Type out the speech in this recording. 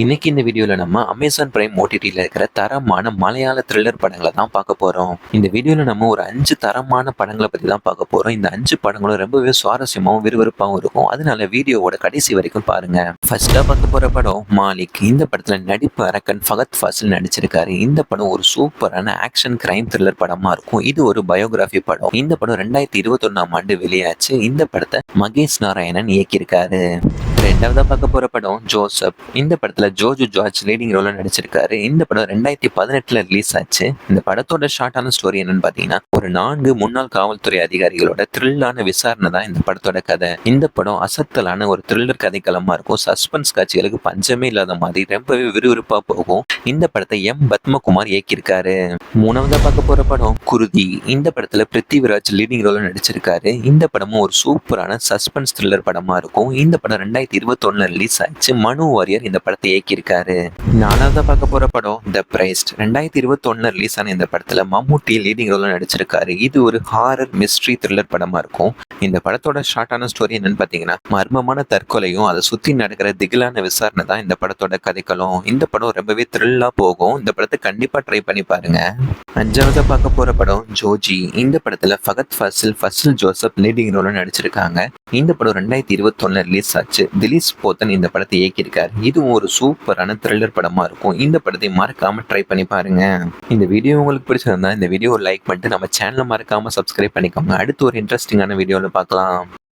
இன்னைக்கு இந்த வீடியோவில் நம்ம அமேசான் பிரைம் ஓடிடியில் இருக்கிற தரமான மலையாள த்ரில்லர் படங்களை தான் பார்க்க போகிறோம் இந்த வீடியோவில் நம்ம ஒரு அஞ்சு தரமான படங்களை பற்றி தான் பார்க்க போகிறோம் இந்த அஞ்சு படங்களும் ரொம்பவே சுவாரஸ்யமாகவும் விறுவிறுப்பாகவும் இருக்கும். அதனால வீடியோவோட கடைசி வரைக்கும் பாருங்க. ஃபர்ஸ்ட்டாக பார்க்க போகிற படம் மாலிக். இந்த படத்தில் நடிப்பு அரக்கன் ஃபகத் ஃபாசில் நடிச்சிருக்காரு. இந்த படம் ஒரு சூப்பரான ஆக்ஷன் கிரைம் த்ரில்லர் படமாக இருக்கும். இது ஒரு பயோகிராஃபி படம். இந்த படம் ரெண்டாயிரத்தி இருபத்தொன்னாம் ஆண்டு வெளியாச்சு. இந்த படத்தை மகேஷ் நாராயணன் இயக்கியிருக்காரு. ரெண்டாவதாக பார்க்க போகிற படம் ஜோசப். இந்த படத்தில் ஜோஜு ஜார்ஜ் லீடிங் ரோல நடிச்சிருக்காரு. இந்த படம் ரெண்டாயிரத்தி பதினெட்டுல ரிலீஸ் ஆச்சு. இந்த படத்தோட ஷார்ட்டான ஸ்டோரி என்னன்னு பாத்தீங்கன்னா ஒரு நான்கு முன்னாள் காவல்துறை அதிகாரிகளோட த்ரில்லான விசாரணை தான் இந்த படத்தோட கதை. இந்த படம் அசத்தலான ஒரு த்ரில்லர் கதைக்களமா இருக்கும். சஸ்பென்ஸ் காட்சிகளுக்கு பஞ்சமே இல்லாத மாதிரி ரொம்பவே விறுவிறுப்பா போகும். இந்த படத்தை எம் பத்மகுமார் இயக்கியிருக்காரு. மூணாவதா பார்க்க போற படம் குருதி. இந்த படத்துல பிருத்திவிராஜ் லீடிங் ரோல நடிச்சிருக்காரு. இந்த படமும் ஒரு சூப்பரான சஸ்பென்ஸ் த்ரில்லர் படமா இருக்கும். இந்த படம் ரெண்டாயிரத்தி இருபத்தி ஒன்னு ரிலீஸ் ஆச்சு மனு வாரியர் இந்த படத்தை இயக்கியிருக்காரு. நாலாவதா பார்க்க போற படம் த பிரைஸ்ட் ரெண்டாயிரத்தி இருபத்தொன்னு ரிலீஸ் ஆன இந்த படத்துல மம்முட்டி லீடிங் ரோல நடிச்சிருக்காரு. இது ஒரு ஹாரர் மிஸ்ட்ரி த்ரில்லர் படமா இருக்கும். இந்த படத்தோட ஷார்ட்டான ஸ்டோரி என்னன்னு பார்த்தீங்கன்னா மர்மமான தற்கொலையும் அதை சுற்றி நடக்கிற திகிலான விசாரணை தான் இந்த படத்தோட கதைகளும் இந்த படம் ரொம்பவே த்ரில்லா போகும். இந்த படத்தை கண்டிப்பாக ட்ரை பண்ணி பாருங்க. அஞ்சாவதா பார்க்க போகிற படம் ஜோஜி. இந்த படத்தில் ஃபகத் ஃபசில் ஃபசில் ஜோசப் லீடிங் ரோலில் நடிச்சிருக்காங்க. இந்த படம் ரெண்டாயிரத்தி இருபத்தொன்னு ரிலீஸ் ஆச்சு. திலீஸ் போத்தன் இந்த படத்தை இயக்கியிருக்காரு. இதுவும் ஒரு சூப்பரான த்ரில்லர் படமா இருக்கும். இந்த படத்தை மறக்காம ட்ரை பண்ணி பாருங்க. இந்த வீடியோ உங்களுக்கு பிடிச்சிருந்தா இந்த வீடியோ லைக் பண்ணிட்டு நம்ம சேனலை மறக்காம சப்ஸ்கிரைப் பண்ணிக்கோங்க. அடுத்து ஒரு இன்ட்ரெஸ்டிங்கான வீடியோவில் பார்க்கலாம்.